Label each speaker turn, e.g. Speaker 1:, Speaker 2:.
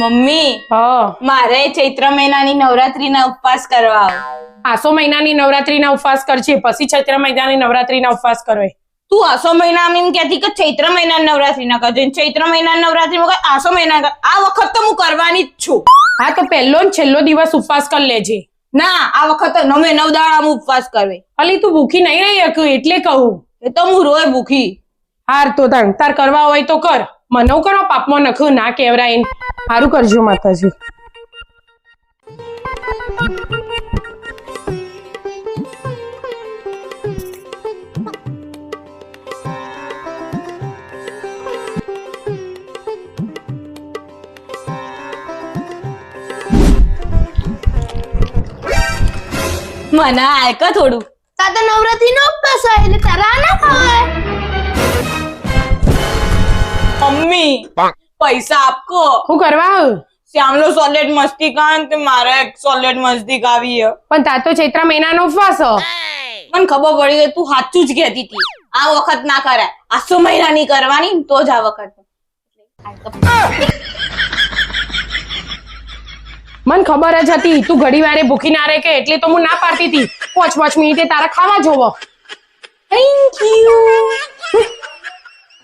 Speaker 1: Mummy
Speaker 2: હ.
Speaker 1: મારે ચૈત્ર મહિનાની નવરાત્રીના ઉપવાસ કરવા
Speaker 2: આસો મહિનાની નવરાત્રીના ઉપવાસ કરજે પછી ચૈત્ર મહિનાની નવરાત્રીના ઉપવાસ કરો
Speaker 1: તું આસો મહિના એમ કહેતી કે ચૈત્ર મહિના નવરાત્રીના કરજો કરજે ચૈત્ર મહિના નવરાત્રી માં આસો મહિના આ વખત તો હું કરવાની જ છું.
Speaker 2: હા તો પહેલો ને છેલ્લો દિવસ ઉપવાસ કરી લેજે.
Speaker 1: ના આ વખત નવે નવ દાડા ઉપવાસ કરવે.
Speaker 2: અલી તું ભૂખી નહીં રહી શકું એટલે કહું.
Speaker 1: એ તો હું રોય ભૂખી.
Speaker 2: હાર તો તાર તાર કરવા હોય તો કર. મનો કરો પાપમાં નખું ના કેવરાય. સારું કરજો માતાજી.
Speaker 1: મને આયક કે થોડું?
Speaker 3: તાતો નવરાત્રી નો ઉપવાસ હોય એટલે તારા ના ખાવાય
Speaker 1: મમ્મી. પૈસા આપકો.
Speaker 2: હું કરવા આવું?
Speaker 1: શ્યામલો સોલેટ મસ્તી કાન તે મારે સોલેડ મસ્તી કાવી હે.
Speaker 2: પણ તા તો ચૈત્ર મહિનાનો ઉપવાસ હો.
Speaker 1: મને ખબર પડી ગઈ તું સાચું જ કહેતી હતી. આ વખત ના કરાય આસો મહિનાની કરવાની તો જ આ વખત.
Speaker 2: મને ખબર જ હતી તું ઘડી વારે ભૂખી ના રહે કે એટલે તો હું ના પાડતી હતી. પાંચ પાંચ મિનિટે તારા ખાવા જોવો.
Speaker 1: Thank you